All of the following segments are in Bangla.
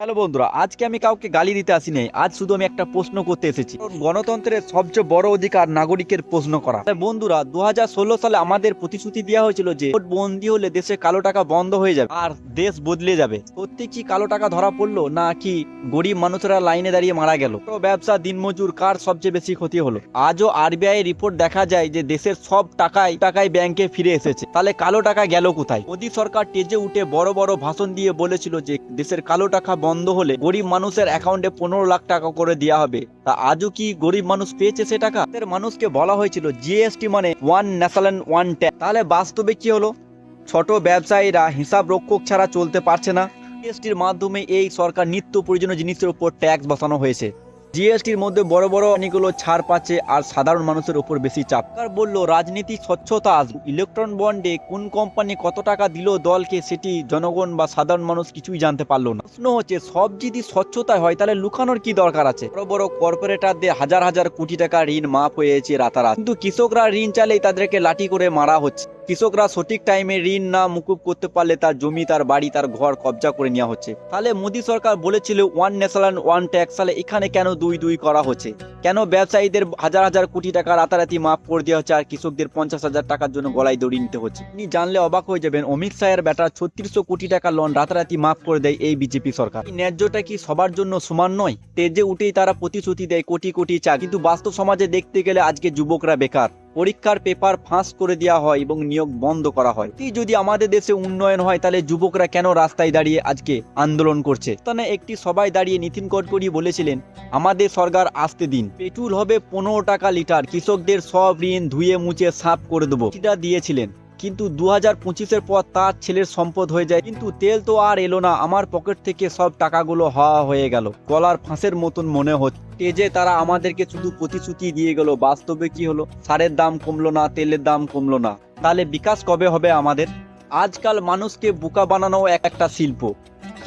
হ্যালো বন্ধুরা, আজকে আমি কাউকে গালি দিতে আসি নাই, আজ শুধু আমি একটা প্রশ্ন করতে এসেছি। গণতন্ত্রের সবচেয়ে বড় অধিকার নাগরিকের প্রশ্ন করা। বন্ধুরা দু হাজার ষোলো সালে আমাদের প্রতিশ্রুতি দেওয়া হয়েছিল যে, ভোট বন্দি হলে দেশে কালো টাকা বন্ধ হয়ে যাবে, আর দেশ বদলে যাবে। সত্যি কি কালো টাকা ধরা পড়ল না কি গরিব মানুষরা লাইনে দাঁড়িয়ে মারা গেল? ব্যবসা, দিনমজুর, কার সবচেয়ে বেশি ক্ষতি হলো? আজও আরবিআই রিপোর্ট দেখা যায় যে, দেশের সব টাকায় টাকায় ব্যাংকে ফিরে এসেছে। তাহলে কালো টাকা গেল কোথায়? মোদী সরকার টেজে উঠে বড় বড় ভাষণ দিয়ে বলেছিল যে, দেশের কালো টাকা বন্ধ হলে গরিব মানুষের অ্যাকাউন্টে পনেরো লাখ টাকা করে দেওয়া হবে। তা আজও কি গরিব মানুষ পেয়েছে সে টাকা? মানুষকে বলা হয়েছিল জিএসটি মানে ওয়ান ন্যাশনাল ওয়ান ট্যাক্স। তাহলে বাস্তবে কি হলো? ছোট ব্যবসায়ীরা হিসাব রক্ষক ছাড়া চলতে পারছে না। জিএসটির মাধ্যমে এই সরকার নিত্য প্রয়োজনীয় জিনিসের উপর ট্যাক্স বসানো হয়েছে। জিএসটির মধ্যে বড় বড় অনেকগুলো ছাড় পাচ্ছে আর সাধারণ মানুষের উপর বেশি চাপ। সরকার বলল, রাজনীতি স্বচ্ছতা আসবে ইলেকট্রন বন্ডে কোন কোম্পানি কত টাকা দিল দলকে সেটি জনগণ বা সাধারণ মানুষ কিছুই জানতে পারল না। প্রশ্ন হচ্ছে, সব যদি স্বচ্ছতায় হয়, তাহলে লুকানোর কি দরকার আছে? বড় বড় কর্পোরেটারদের হাজার হাজার কোটি টাকা ঋণ মাফ হয়েছে রাতারাত। কিন্তু কৃষকরা ঋণ চালেই তাদেরকে লাঠি করে মারা হচ্ছে। কৃষকরা সঠিক টাইমে ঋণ না মুকুব করতে পারলে তার জমি, তার বাড়ি, তার ঘর কবজা করে নেওয়া হচ্ছে। তাহলে মোদী সরকার বলেছিল ওয়ান ন্যাশনাল ওয়ান ট্যাক্স তাহলে এখানে কেন দুই দুই করা হচ্ছে? কেন ব্যবসায়ীদের হাজার হাজার কোটি টাকা রাতারাতি মাফ করে দেওয়া হচ্ছে আর কৃষকদের পঞ্চাশ হাজার টাকার জন্য গলায় দড়ি নিতে হচ্ছে? আপনি জানলে অবাক হয়ে যাবেন, অমিত শাহের বেটা ছত্রিশশো কোটি টাকা লোন রাতারাতি মাফ করে দেয় এই বিজেপি সরকার। এই ন্যায্যটা কি সবার জন্য সমান নয়? তেজে উঠেই তারা প্রতিশ্রুতি দেয় কোটি কোটি চা কিন্তু বাস্তব সমাজে দেখতে গেলে আজকে যুবকরা বেকার। পরীক্ষার পেপার ফাঁস করে দেওয়া হয় এবং নিয়োগ বন্ধ করা হয়। এই যদি আমাদের দেশে উন্নয়ন হয়, তাহলে যুবকরা কেন রাস্তায় দাঁড়িয়ে আজকে আন্দোলন করছে? তাহলে একটি সবাই দাঁড়িয়ে নীতিন গডকরি বলেছিলেন, আমাদের সরকার আসতে দিন। পেট্রোল হবে পনেরো টাকা লিটার, কৃষকদের সব ঋণ ধুয়ে মুছে সাফ করে দেবো। সেটা দিয়েছিলেন। কিন্তু দু হাজার পঁচিশের পর তার ছেলের সম্পদ হয়ে যায়। কিন্তু তেল তো আর এলো না, আমার পকেট থেকে সব টাকাগুলো হওয়া হয়ে গেল। গলার ফাঁসের মতন মনে হচ্ছে। স্টেজে তারা আমাদেরকে শুধু প্রতিশ্রুতি দিয়ে গেল, বাস্তবে কি হলো? সারের দাম কমলো না, তেলের দাম কমলো না। তাহলে বিকাশ কবে হবে আমাদের? আজকাল মানুষকে বোকা বানানো এক একটা শিল্প।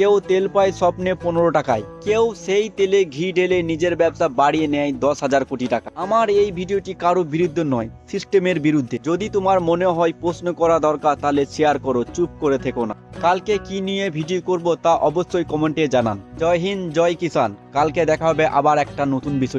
কেউ তেল পায় স্বপ্নে পনেরো টাকায়। কেউ সেই তেলে ঘি ঢেলে নিজের ব্যবসা বাড়িয়ে নেয় দশ হাজার কোটি টাকা। আমার এই ভিডিওটি কারও বিরুদ্ধে নয়, সিস্টেমের বিরুদ্ধে। যদি তোমার মনে হয় প্রশ্ন করা দরকার, তাহলে শেয়ার করো, চুপ করে থেকো না। কালকে কি নিয়ে ভিডিও করব তা অবশ্যই কমেন্টে জানান। জয় হিন্দ, জয় কিষান কালকে দেখা হবে আবার একটা নতুন বিষয়।